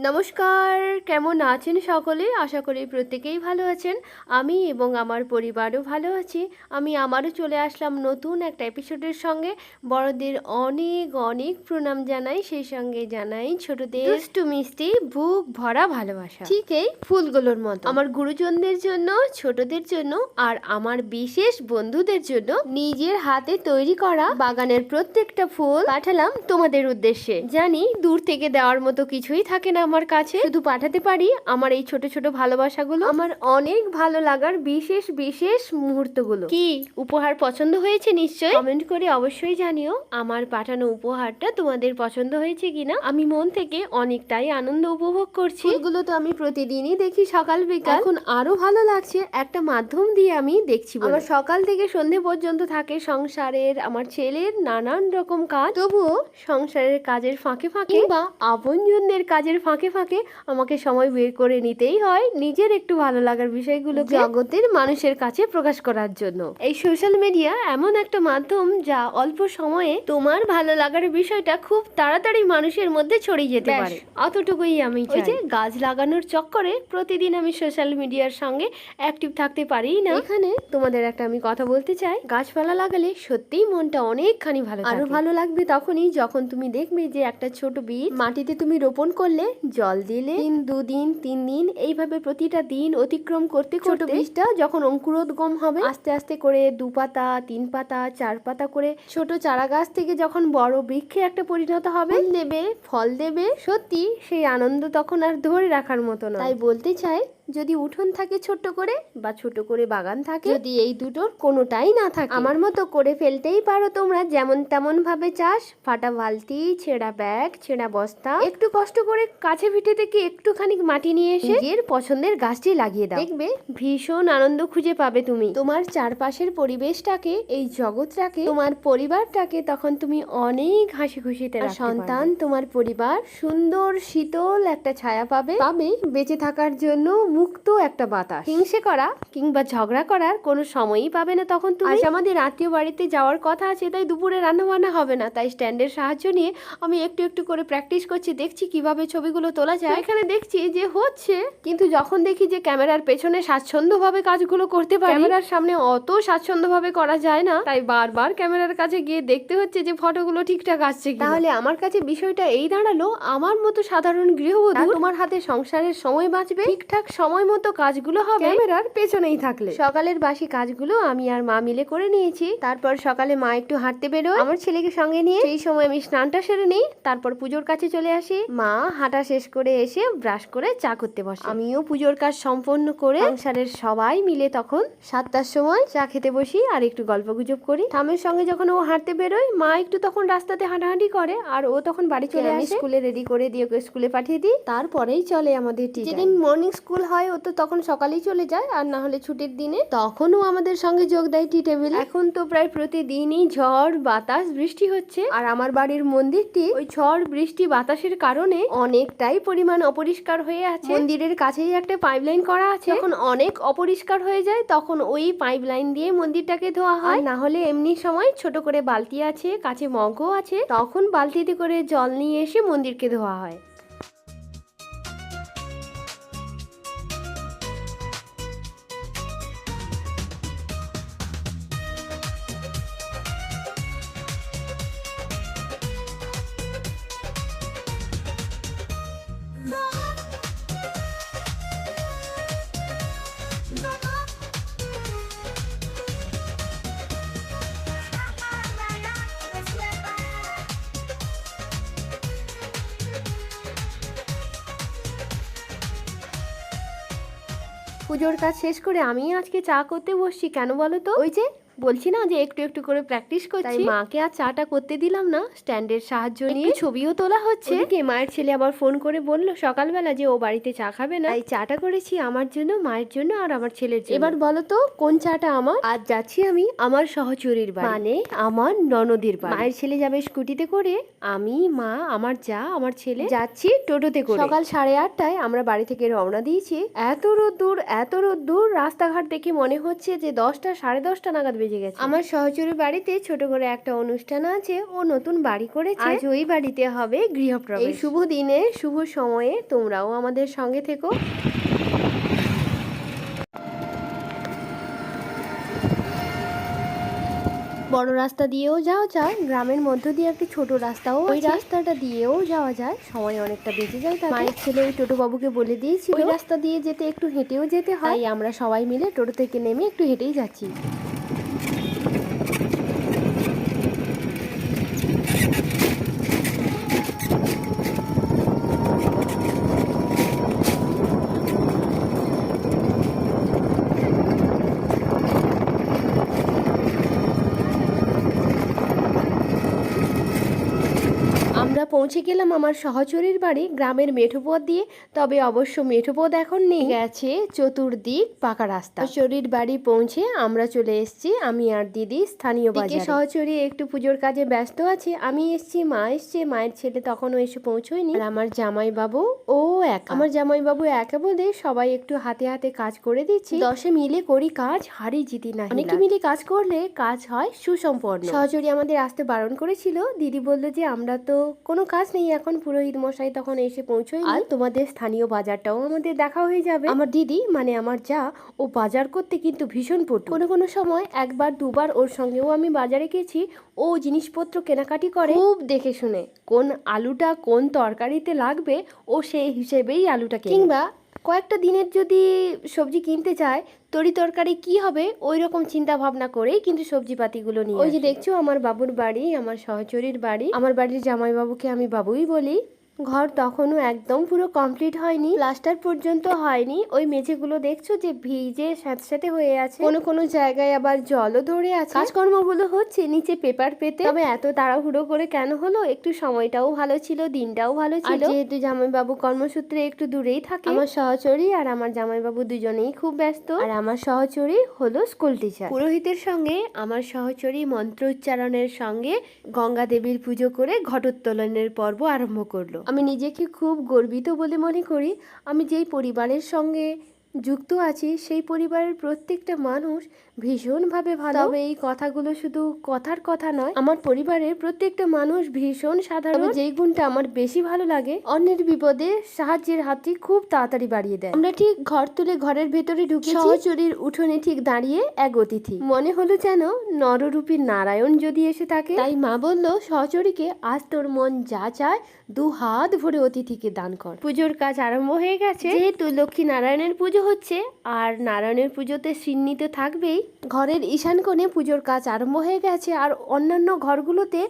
নমস্কার কেমন আছেন সকলে? আশা করি প্রত্যেকেই ভালো আছেন। আমি এবং আমার পরিবারও ভালো আছি। আমি আমারও চলে আসলাম নতুন একটা এপিসোডের সঙ্গে। বড়দের অনেক অনেক প্রণাম জানাই সেই সঙ্গে জানাই ছোটদের দুষ্টু মিষ্টি বুক ভরা ভালোবাসা। ঠিক এই ফুলগুলোর মতো। আমার গুরুজনদের জন্য ছোটদের জন্য আর আমার বিশেষ বন্ধুদের জন্য নিজের হাতে তৈরি করা বাগানের প্রত্যেকটা ফুল পাঠালাম তোমাদের উদ্দেশ্যে। জানি দূর থেকে দেওয়ার মতো কিছুই থাকে না আমার কাছে। শুধু পাঠাতে পারি আমার এই ছোট ছোট ভালোবাসাগুলো। আমার অনেক ভালো লাগার বিশেষ বিশেষ মুহূর্তগুলো। কি? উপহার পছন্দ হয়েছে নিশ্চয়ই? কমেন্ট করে অবশ্যই জানিও আমার পাঠানো উপহারটা তোমাদের পছন্দ হয়েছে কিনা। আমি মন থেকে অনেকটাই আনন্দ উপভোগ করছি। এগুলো তো আমি প্রতিদিনই দেখি সকাল বিকাল। এখন আরও ভালো লাগছে একটা মাধ্যম দিয়ে আমি দেখছি আমার সকাল থেকে সন্ধে পর্যন্ত থাকে সংসারের আমার ছেলের নানান রকম কাজ। তবুও সংসারের কাজের ফাঁকে ফাঁকে বা আপনজনদের কাজের ফাঁকে ফাঁকে ফাঁকে আমাকে সময় বের করে নিতেই হয় নিজের একটু ভালো লাগার বিষয়গুলো জগতের মানুষের কাছে প্রকাশ করার জন্য। এই সোশ্যাল মিডিয়া এমন একটা মাধ্যম যা অল্প সময়ে তোমার ভালো লাগার বিষয়টা খুব তাড়াতাড়ি মানুষের মধ্যে ছড়িয়ে যেতে পারে। অতটুকুই আমি চাই যে গাছ লাগানোর চক্করে প্রতিদিন আমি সোশ্যাল মিডিয়ার সঙ্গে অ্যাক্টিভ থাকতে পারি না। এখানে তোমাদের একটা আমি কথা বলতে চাই। গাছপালা লাগালে সত্যিই মনটা অনেকখানি ভালো আরও ভালো লাগবে তখনই যখন তুমি দেখবে যে একটা ছোট বীজ মাটিতে তুমি রোপণ করলে জল দিলে তিন দুদিন তিন দিন এইভাবে প্রতিটা দিন অতিক্রম করতে ছোট বীজটা যখন অঙ্কুরোদ্গম হবে আস্তে আস্তে করে দু পাতা তিন পাতা চার পাতা করে ছোট চারা গাছ থেকে যখন বড় বৃক্ষে একটা পরিণত হবে দেবে ফল দেবে সত্যি সেই আনন্দ তখন আর ধরে রাখার মতো না তাই বলতে চাই যদি উঠোন থাকে ছোট্ট করে বা ছোট করে বাগান থাকে যদি এই দুটোর কোনোটাই না থাকে। আমার মতো করে ফেলতেই পারো তোমরা যেমন তেমন ভাবে চাষ। ফাটা বালতি ছেঁড়া ব্যাগ ছেঁড়া বস্তা একটু কষ্ট করে কাছে পিঠে থেকে একটুখানি মাটি নিয়ে এসে নিজের পছন্দের গাছটি লাগিয়ে দাও। দেখবে? ভীষণ আনন্দ খুঁজে পাবে তুমি। তোমার চারপাশের পরিবেশটাকে এই জগৎটাকে তোমার পরিবারটাকে তখন তুমি অনেক হাসি খুশিতে সন্তান তোমার পরিবার সুন্দর শীতল একটা ছায়া পাবে। পাবে বেঁচে থাকার জন্য মুক্ত একটা বাতাস। হিংসে করা কিংবা ঝগড়া করার কোনো সময়ই পাবে না তখন তুমি। আজ আমাদের আত্মীয় বাড়িতে যাওয়ার কথা আছে তাই দুপুরে রান্না বান্না হবে না। তাই স্ট্যান্ডের সাহায্য নিয়ে আমি একটু একটু করে প্র্যাকটিস করছি দেখছি কীভাবে ছবিগুলো তোলা যায়। এখানে দেখছি যে হচ্ছে কিন্তু যখন দেখি যে ক্যামেরার পেছনে স্বাচ্ছন্দ্যভাবে কাজগুলো করতে পারি ক্যামেরার সামনে অত স্বাচ্ছন্দ্যভাবে করা যায় না। তাই বারবার ক্যামেরার কাছে গিয়ে দেখতে হচ্ছে যে ফটোগুলো ঠিকঠাক আসছে কিনা। তাহলে আমার কাছে বিষয়টা এই দাঁড়াল আমার মতো সাধারণ গৃহবধূ তোমার হাতে সংসারের সময় বাঁচবে। ঠিকঠাক সময় মতো কাজগুলো হবে। ক্যামেরার পেছনেই থাকলে। সকালের বাসি কাজগুলো আমি আর মা মিলে করে নিয়েছি। তারপর সকালে মা একটু হাঁটতে বেরোয়। আমার ছেলেকে সঙ্গে নিয়ে সেই সময় আমি স্নানটা সেরে নিই। তারপর পুজোর কাছে চলে আসি। মা হাঁটা শেষ করে এসে ব্রাশ করে চা করতে বসে। আমিও পুজোর কাজ সম্পন্ন করে সংসারের সবাই মিলে তখন সাতটার সময় চা খেতে বসি আর একটু গল্প গুজব করি। ঠামের সঙ্গে যখন ও হাঁটতে বেরোয় মা একটু তখন রাস্তাতে হাঁটাহাঁটি করে আর ও তখন বাড়ি চলে আসে। স্কুলে রেডি করে দিয়ে ওকে স্কুলে পাঠিয়ে দিই। তারপরেই চলে আমাদের যেদিন মর্নিং স্কুল হয় ও তো তখন সকালেই চলে যায় আর না হলে ছুটির দিনে। তখনও আমাদের সঙ্গে যোগ দেয় টি টেবিল এখন তো প্রায় প্রতিদিনই ঝড় বাতাস বৃষ্টি হচ্ছে। আর আমার বাড়ির মন্দিরটি ওই ঝড় বৃষ্টি বাতাসের কারণে অনেকটাই পরিমাণ অপরিষ্কার হয়ে আছে। মন্দিরের কাছেই একটা পাইপলাইন করা আছে। যখন অনেক অপরিষ্কার হয়ে যায় তখন ওই পাইপলাইন দিয়ে মন্দিরটাকে ধোয়া হয়। না হলে এমনি সময় ছোট করে বালতি আছে কাছে মগও আছে। তখন বালতিতে করে জল নিয়ে এসে মন্দিরকে ধোয়া হয়। পুজোর কাজ শেষ করে আমি আজকে চা করতে বসছি কেন বলো তো? ওই যে বলছি না যে একটু একটু করে প্র্যাকটিস করছি। মাকে আর চাটা করতে দিলাম না স্ট্যান্ডের সাহায্য নিয়ে। ছবিও তোলা হচ্ছে। মায়ের ছেলে আবার ফোন করে বলল সকালবেলা যে ও বাড়িতে চা খাবে না। তাই চাটা করেছি আমার জন্য মায়ের জন্য আর আমার ছেলের জন্য। এবার বলো তো কোন চাটা আমার? আজ যাচ্ছি আমি আমার সহচরীর বাড়ি। মানে আমার ননদের বাড়ি। মায়ের ছেলে যাবে স্কুটিতে করে আমি মা আমার যা আমার ছেলে। যাচ্ছি টোটোতে করে। সকাল সাড়ে আটটায় আমরা বাড়ি থেকে রওনা দিয়েছি। এত রোদ দূর এত রোদ্দুর। রাস্তাঘাট দেখে মনে হচ্ছে যে দশটা সাড়ে দশটা নাগাদ বেজে গেছে। আমার সহচরের বাড়িতে ছোট করে একটা অনুষ্ঠান আছে ও নতুন বাড়ি করেছে। আজ ওই বাড়িতে হবে গৃহপ্রবেশ। এই শুভ দিনে শুভ সময়ে তোমরাও আমাদের সঙ্গে থেকো। বড় রাস্তা দিয়েও যাওয়া যায় গ্রামের মধ্য দিয়ে একটি ছোট রাস্তাও ওই রাস্তাটা দিয়েও যাওয়া যায় সময় অনেকটা বেঁচে যায় তাই মায়ের ছেলে ওই টোটো বাবুকে বলে দিয়েছি ওই রাস্তা দিয়ে যেতে একটু হেঁটেও যেতে হয়। আমরা সবাই মিলে টোটো থেকে নেমে একটু হেঁটেই যাচ্ছি আমরা পৌঁছে গেলাম আমার সহচরীর বাড়ি গ্রামের মেঠোপথ দিয়ে। তবে অবশ্য মেঠোপথ এখন নেই। গেছে চতুর্দিক পাকা রাস্তা। সহচরীর বাড়ি পৌঁছে আমরা চলে এসেছি। আমি আর দিদি স্থানীয় বাজারে। সহচরী একটু পুজোর কাজে ব্যস্ত আছে। আমি এসেছি মা এসছে। মায়ের ছেলে তখনও এসে পৌঁছয়নি। আর আমার জামাই বাবু ও এক। আমার জামাই বাবু একা বলে সবাই একটু হাতে হাতে কাজ করে দিচ্ছি। দশে মিলে করি কাজ হারি জিতি না অনেকে মিলে কাজ করলে কাজ হয় সুসম্পন্ন। সহচরী আমাদের আসতে বারণ করেছিল। দিদি বলল যে আমরা তো কোনো কাজ নেই এখন পুরোহিত মশাই তখন এসে পৌঁছয় আর? তোমাদের স্থানীয় বাজারটাও আমাদের দেখা হয়ে যাবে। আমার দিদি মানে আমার যা ও বাজার করতে কিন্তু ভীষণ পটু। কোনো কোনো সময় একবার দুবার ওর সঙ্গেও আমি বাজারে গেছি ও জিনিসপত্র কেনাকাটি করে। খুব দেখে শুনে। কোন আলুটা কোন তরকারিতে লাগবে ও সেই হিসেবেই আলুটা কিংবা কয়েকটা দিনের যদি সবজি কিনতে চায় তরি তরকারি কি হবে? ওই রকম চিন্তা ভাবনা করেই কিন্তু সবজিপাতিগুলো নিয়ে ওই যে দেখছ আমার বাবুর বাড়ি আমার সহচরীর বাড়ি। আমার বাড়ির জামাইবাবুকে আমি বাবুই বলি। ঘর তখনও একদম পুরো কমপ্লিট হয়নি। প্লাস্টার পর্যন্ত হয়নি। ওই মেঝেগুলো দেখছ যে ভিজে সাথে সাথে হয়ে আছে? কোনো কোনো জায়গায় আবার জলও ধরে আছে। কাজকর্মগুলো হচ্ছে নিচে পেপার পেতে। তবে এত তাড়াহুড়ো করে কেন হলো? একটু সময়টাও ভালো ছিল দিনটাও ভালো ছিল। যেহেতু জামাইবাবু কর্মসূত্রে একটু দূরেই থাকে আমার সহচরী আর আমার জামাইবাবু দুজনেই খুব ব্যস্ত। আর আমার সহচরী হলো স্কুল টিচার পুরোহিতের সঙ্গে আমার সহচরী মন্ত্র উচ্চারণের সঙ্গে গঙ্গা দেবীর পুজো করে ঘটোত্তোলনের পর্ব আরম্ভ করল। আমি নিজেকে খুব গর্বিত বলে মনে করি। আমি যেই পরিবারের সঙ্গে যুক্ত আছি, সেই পরিবারের প্রত্যেকটা মানুষ ভীষণভাবে ভালো। তবে এই কথাগুলো শুধু কথার কথা নয় আমার পরিবারের প্রত্যেকটা মানুষ ভীষণ সাধারণ। যেই গুণটা আমার বেশি ভালো লাগে অন্যের বিপদে সাহায্যের হাতটি খুব তাড়াতাড়ি বাড়িয়ে দেয়। আমরা ঠিক ঘর তুলে ঘরের ভেতরে ঢুকে সহচরীর উঠোনে ঠিক দাঁড়িয়ে এক অতিথি। মনে হলো যেন নররূপী নারায়ণ যদি এসে থাকে। তাই মা বলল সহচরীকে আজ তোর মন যা চায় দু হাত ভরে অতিথিকে দান কর। পুজোর কাজ আরম্ভ হয়ে গেছে। যেহেতু লক্ষ্মী নারায়ণের পুজো হচ্ছে আর নারায়ণের পুজোতে সিন্নিত থাকবেই ঘরের ঈশান কোণে পুজোর কাজ আরম্ভ হয়ে গেছে আর অন্যান্য ঘরগুলোতে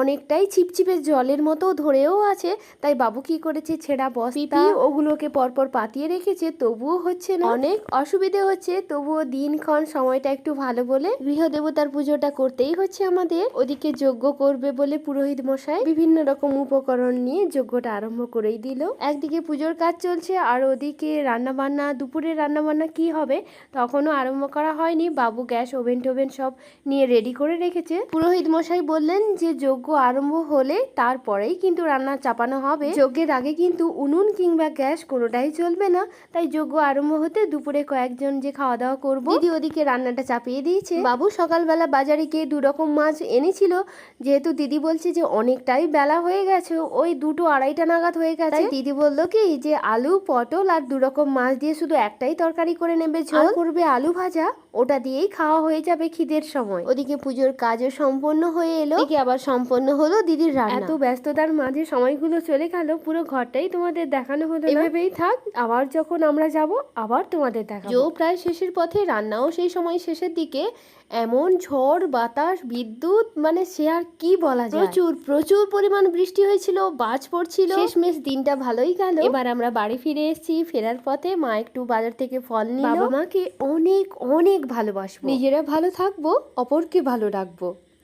অনেকটাই ছিপছিপে জলের মতো ধরেও আছে তাই বাবু কি করেছে? ছেঁড়া বস্তা। ওগুলোকে পরপর পাতিয়ে রেখেছে তবুও হচ্ছে না। অনেক অসুবিধে হচ্ছে তবুও দিনক্ষণ সময়টা একটু ভালো বলে। গৃহদেবতার পুজোটা করতেই হচ্ছে আমাদের। ওদিকে যজ্ঞ করবে বলে পুরোহিত মশাই বিভিন্ন রকম উপকরণ নিয়ে যজ্ঞটা আরম্ভ করেই দিল। একদিকে পুজোর কাজ চলছে আর ওদিকে রান্না বান্না দুপুরে রান্না বান্না কি হবে তখনও আরম্ভ করা হয়নি। বাবু গ্যাস ওভেন টোভেন সব নিয়ে রেডি করে রেখেছে। পুরোহিত মশাই বললেন যে যজ্ঞ আরম্ভ হলে তারপরেই কিন্তু রান্না চাপানো হবে। যজ্ঞের আগে কিন্তু উনুন কিংবা গ্যাস কোনোটাই চলবে না। তাই যজ্ঞ আরম্ভ হতে দুপুরে কয়েকজন যে খাওয়া দাওয়া করব, দিদি ওদিকে রান্নাটা চাপিয়ে দিয়েছে। বাবু সকালবেলা বাজারে গিয়ে দু রকম মাছ এনেছিল। যেহেতু দিদি বলছে যে অনেকটাই বেলা হয়ে গেছে, ওই দুটো আড়াইটা নাগাদ হয়ে গেছে। দিদি বলল কি, যে আলু, পটল আর দু রকম মাছ দিয়ে শুধু একটাই তরকারি করে নেবে ঝোল। করবে আলু ভাজা, ওটা দিয়েই খাওয়া হয়ে যাবে খিদের সময়। ওদিকে পুজোর কাজও সম্পন্ন হয়ে এলো। আবার সম্পন্ন হলো দিদির রান্না। এত ব্যস্ততার মাঝে সময়গুলো চলে গেল পুরো ঘরটাই তোমাদের দেখানো হলো এভাবেই থাক আবার যখন আমরা যাব আবার তোমাদের দেখা জো প্রায় শেষের পথে রান্নাও সেই সময় শেষের দিকে। এমন ঝড় বাতাস বিদ্যুৎ মানে সে আর কি বলা যায়? প্রচুর প্রচুর পরিমাণ বৃষ্টি হয়েছিল বাজ পড়ছিল। শেষমেশ দিনটা ভালোই গেল। এবার আমরা বাড়ি ফিরে এসেছি ফেরার পথে মা একটু বাজার থেকে ফল নিল। বাবা মাকে অনেক অনেক ভালোবাসবো। নিজেরা ভালো থাকব অপরকে ভালো রাখব।